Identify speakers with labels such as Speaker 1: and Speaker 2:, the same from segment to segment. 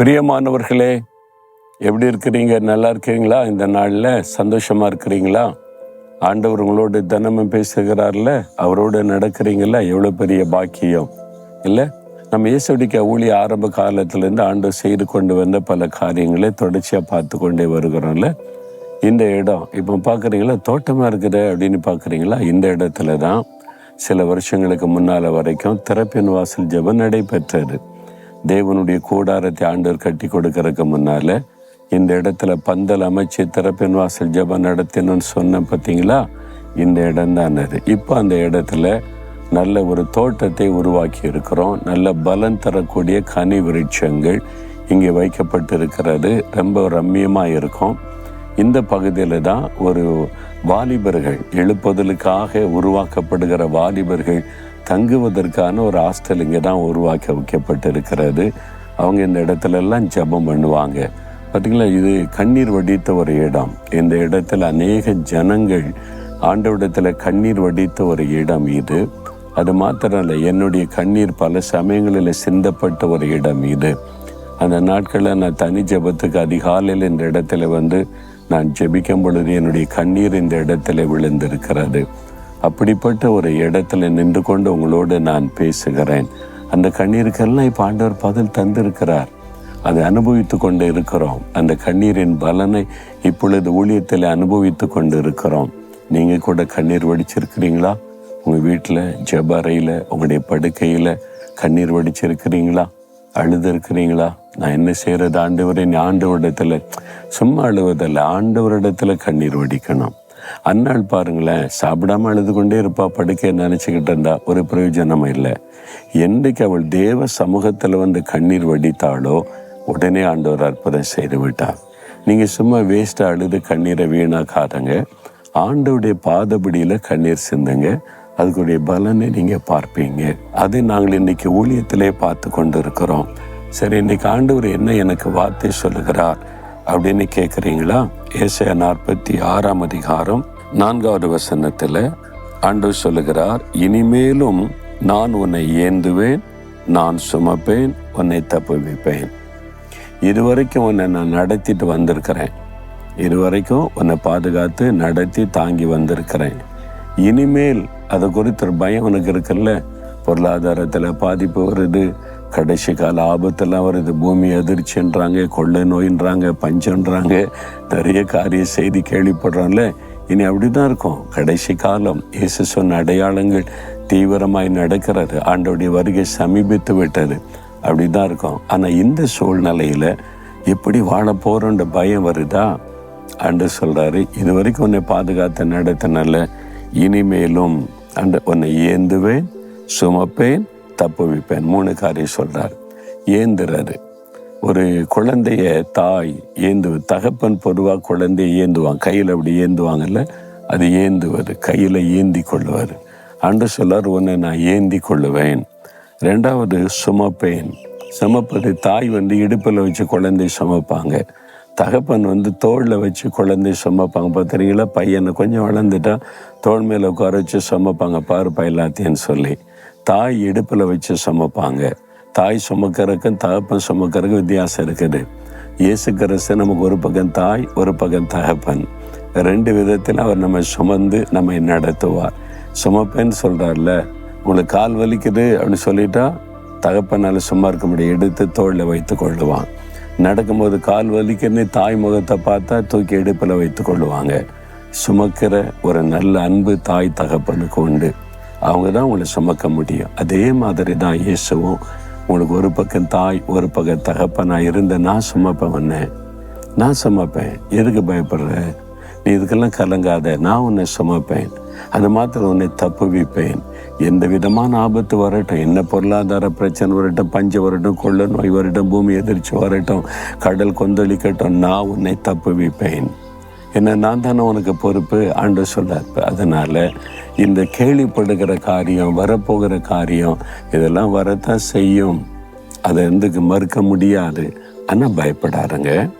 Speaker 1: பிரியமானவர்களே எப்படி இருக்கிறீங்க? நல்லா இருக்கிறீங்களா இந்த நாளில் சந்தோஷமா இருக்கிறீங்களா? ஆண்டவர் உங்களோடு தினமும் பேசுகிறார்ல அவரோடு நடக்கிறீங்களா எவ்வளோ பெரிய பாக்கியம். இல்லை நம்ம இயேசுடிக்க ஊழிய ஆரம்ப காலத்திலேருந்து ஆண்டு செய்து கொண்டு வந்த பல காரியங்களை தொடர்ச்சியாக பார்த்து கொண்டே வருகிறோம்ல. இந்த இடம் இப்போ பார்க்குறீங்களா தோட்டமாக இருக்குது அப்படின்னு பார்க்குறீங்களா இந்த இடத்துல தான் சில வருஷங்களுக்கு முன்னால் வரைக்கும் திறப்பின் வாசல் ஜெபம் நடைபெற்றது. தேவனுடைய கூடாரத்தை ஆண்டவர் கட்டி கொடுக்கறதுக்கு முன்னால இந்த இடத்துல பந்தல் அமைச்சு திறப்பின் வாசல் ஜபம் நடத்தணும்னு சொன்ன பார்த்தீங்களா? இந்த இடம் தான் அது. இப்போ அந்த இடத்துல நல்ல ஒரு தோட்டத்தை உருவாக்கி இருக்கிறோம். நல்ல பலன் தரக்கூடிய கனி விருட்சங்கள் இங்கே வைக்கப்பட்டிருக்கிறது. ரொம்ப ரம்மியமாக இருக்கும். இந்த பகுதியில் தான் ஒரு வாலிபர்கள் எழுப்புதலுக்காக உருவாக்கப்படுகிற வாலிபர்கள் தங்குவதற்கான ஒரு ஹாஸ்டல் இங்கே தான் உருவாக்க வைக்கப்பட்டிருக்கிறது. அவங்க இந்த இடத்துல எல்லாம் ஜெபம் பண்ணுவாங்க. பார்த்தீங்களா இது கண்ணீர் வடித்த ஒரு இடம். இந்த இடத்துல அநேக ஜனங்கள் ஆண்டவிடத்தில் கண்ணீர் வடித்த ஒரு இடம் இது. அது மாத்திரம் இல்லை என்னுடைய கண்ணீர் பல சமயங்களில் சிந்தப்பட்ட ஒரு இடம் இது. அந்த நாட்களில் நான் தனி ஜெபத்துக்கு அதிகாலையில் இந்த இடத்துல வந்து நான் ஜெபிக்கும் பொழுது என்னுடைய கண்ணீர் இந்த இடத்துல விழுந்திருக்கிறது. அப்படிப்பட்ட ஒரு இடத்துல நின்று கொண்டு உங்களோடு நான் பேசுகிறேன். அந்த கண்ணீருக்கெல்லாம் இப்போ ஆண்டவர் பதில் தந்திருக்கிறார். அதை அனுபவித்து கொண்டு இருக்கிறோம். அந்த கண்ணீரின் பலனை இப்பொழுது ஊழியத்தில் அனுபவித்து கொண்டு இருக்கிறோம். நீங்கள் கூட கண்ணீர் வடிச்சிருக்கிறீங்களா? உங்கள் வீட்டில் ஜெபறையில் உங்களுடைய படுக்கையில் கண்ணீர் வடிச்சிருக்கிறீங்களா? அழுது இருக்கிறீங்களா நான் என்ன செய்கிறது ஆண்டவரே நீ ஆண்டவரிடத்துல சும்மா அழுவதில்லை. ஆண்டவரிடத்தில் கண்ணீர் வடிக்கணும். அந்நாள் பாருங்களேன் சாப்பிடாம அழுது கொண்டே இருப்பா படுக்க நினச்சிக்கிட்டு இருந்தா ஒரு பிரயோஜனம் இல்லை. என்றைக்கு அவள் தேவ சமூகத்தில் வந்து கண்ணீர் வடித்தாளோ உடனே ஆண்டவர் அற்புதம் செய்து விட்டார். நீங்கள் சும்மா வேஸ்ட்டாக அழுது கண்ணீரை வீணாக்காதங்க. ஆண்டவுடைய பாதபடியில் கண்ணீர் சிந்துங்க. அதுக்குடைய பலனை நீங்கள் பார்ப்பீங்க. அதை நாங்கள் இன்னைக்கு ஊழியத்திலே பார்த்து கொண்டு இருக்கிறோம் சரி இன்னைக்கு ஆண்டவர் என்ன எனக்கு வார்த்தை சொல்லுகிறார்? அப்படின்னு கேட்குறீங்களா ஏசையா நாற்பத்தி ஆறாம் அதிகாரம் நான்காவது வசனத்தில் அன்று சொல்லுகிறார் இனிமேலும் நான் உன்னை ஏந்துவேன் நான் சுமப்பேன் உன்னை தப்புவிப்பேன். இதுவரைக்கும் உன்னை நான் நடத்திட்டு வந்திருக்கிறேன். இதுவரைக்கும் உன்னை பாதுகாத்து நடத்தி தாங்கி வந்திருக்கிறேன். இனிமேல் அதை குறித்த ஒரு பயம் உனக்கு இருக்குல்ல? பொருளாதாரத்தில் பாதிப்பு வருது கடைசி கால ஆபத்தெல்லாம் வருது பூமி அதிர்ச்சின்றாங்க கொள்ளை நோயின்றாங்க பஞ்சன்றாங்க நிறைய காரிய செய்தி கேள்விப்படுறோம்ல இனி அப்படிதான் இருக்கும். கடைசி காலம் இயேசு சொன்ன அடையாளங்கள் தீவிரமாய் நடக்கிறது. ஆண்டோடைய வருகை சமீபித்து விட்டது. அப்படிதான் இருக்கும். ஆனால் இந்த சூழ்நிலையில எப்படி வாழ போறோன்ற பயம் வருதா? அன்று சொல்றாரு இது வரைக்கும் உன்னை பாதுகாத்து நடத்தினால இனிமேலும் அண்டு உன்னை ஏந்துவேன் சுமப்பேன் தப்புவிப்பேன் மூணு காரியம் சொல்றார். ஏந்துறாரு. ஒரு குழந்தைய தாய் ஏந்து தகப்பன் பொதுவாக குழந்தைய ஏந்துவான். கையில் அப்படி ஏந்துவாங்கல்ல அது ஏந்துவது. கையில் ஏந்தி கொள்ளுவார். அன்று சொல்லார் ஒன்று நான் ஏந்தி கொள்ளுவேன். ரெண்டாவது சுமப்பேன். சுமப்பது தாய் வந்து இடுப்பில் வச்சு குழந்தை சுமப்பாங்க. தகப்பன் வந்து தோளில் வச்சு குழந்தை சுமப்பாங்க. பார்த்துறீங்களா பையனை கொஞ்சம் வளர்ந்துட்டா தோள் மேலே உட்கார வச்சு சுமப்பாங்க. பாருப்பா எல்லாத்தையும் சொல்லி. தாய் இடுப்பில் வச்சு சுமப்பாங்க. தாய் சுமக்கிறக்கும் தகப்பன் சுமக்கிறக்கும் வித்தியாசம் இருக்குது. இயேசு கிறிஸ்து நமக்கு ஒரு பக்கம் தாய் ஒரு பக்கம் தகப்பன். ரெண்டு விதத்தில் அவர் நம்ம சுமந்து நம்மை நடத்துவார். சுமப்பேன்னு சொல்கிறார்ல உங்களுக்கு கால் வலிக்குது அப்படின்னு சொல்லிட்டா தகப்பனால் சும்மா இருக்க முடியும் எடுத்து தோளில் வைத்து கொள்ளுவான். நடக்கும்போது கால் வலிக்குன்னு தாய் முகத்தை பார்த்தா தூக்கி எடுப்பில் வைத்து கொள்ளுவாங்க. சுமக்கிற ஒரு நல்ல அன்பு தாய் தகப்பனுக்கு உண்டு. அவங்க தான் உங்களை சுமக்க முடியும். அதே மாதிரி தான் இயேசுவும் உங்களுக்கு ஒரு பக்கம் தாய் ஒரு பக்கம் தகப்பனாக இருந்த நான் சுமப்பேன் உன்னை. நான் சுமப்பேன். எதுக்கு பயப்படுற? நீ இதுக்கெல்லாம் கலங்காத. நான் உன்னை சுமப்பேன். அது மாத்திரம் உன்னை தப்புவிப்பேன். எந்த விதமான ஆபத்து வரட்டும். என்ன பொருளாதார பிரச்சனை வரட்டும். பஞ்சம் வரட்டும். கொள்ள நோய் வரட்டும். பூமி எதிர்ச்சி வரட்டும். கடல் கொந்தளிக்கட்டும். நான் உன்னை தப்புவிப்பேன். என்ன நான் தானே உனக்கு பொறுப்பு ஆண்டு சொல்லார் அதனால் இந்த கேள்விப்படுகிற காரியம் வரப்போகிற காரியம் இதெல்லாம் வரத்தான் செய்யும். அதை எந்துக்கு மறுக்க முடியாது. ஆனால் பயப்படாருங்க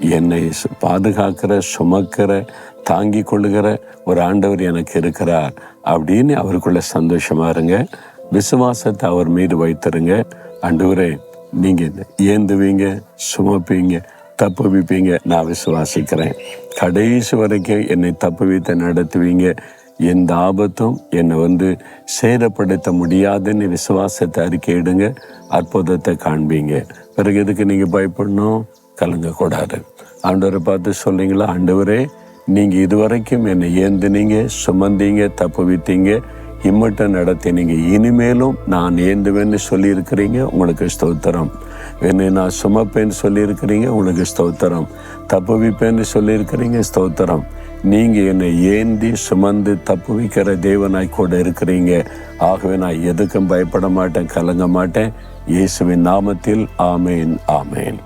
Speaker 1: என்னை சு- பாதுகாக்கிற சுமக்கிற தாங்கி கொள்ளுகிற ஒரு ஆண்டவர் எனக்கு இருக்கிறார் அப்படின்னு அவருக்குள்ள சந்தோஷமா இருங்க. விசுவாசத்தை அவர் மீது வைத்திருங்க. ஆண்டவரே நீங்கள் ஏந்துவீங்க சுமப்பீங்க தப்புவிப்பீங்க. நான் விசுவாசிக்கிறேன். கடைசி வரைக்கும் என்னை தப்புவித்து நடத்துவீங்க. எந்த ஆபத்தும் என்னை வந்து சேதப்படுத்த முடியாதுன்னு விசுவாசத்தை அறிக்கையிடுங்க அற்புதத்தை காண்பீங்க. பிறகு எதுக்கு நீங்கள் பயப்படணும்? கலங்கக்கூடாது ஆண்டவரை பார்த்து சொல்லிங்களா ஆண்டவரே நீங்கள் இதுவரைக்கும் என்னை ஏந்துனீங்க சுமந்தீங்க தப்புவித்தீங்க. இம்மட்டம் நடத்தினீங்க. இனிமேலும் நான் ஏந்துவேன்னு சொல்லியிருக்கிறீங்க. உங்களுக்கு ஸ்தோத்திரம். என்னை நான் சுமப்பேன்னு சொல்லியிருக்கிறீங்க உங்களுக்கு ஸ்தோத்திரம். தப்புவிப்பேன்னு சொல்லியிருக்கிறீங்க ஸ்தோத்திரம். நீங்கள் என்னை ஏந்தி சுமந்து தப்புவிக்கிற தேவனாய் கூட இருக்கிறீங்க. ஆகவே நான் எதுக்கும் பயப்பட மாட்டேன் கலங்க மாட்டேன். இயேசுவின் நாமத்தில் ஆமேன் ஆமேன்.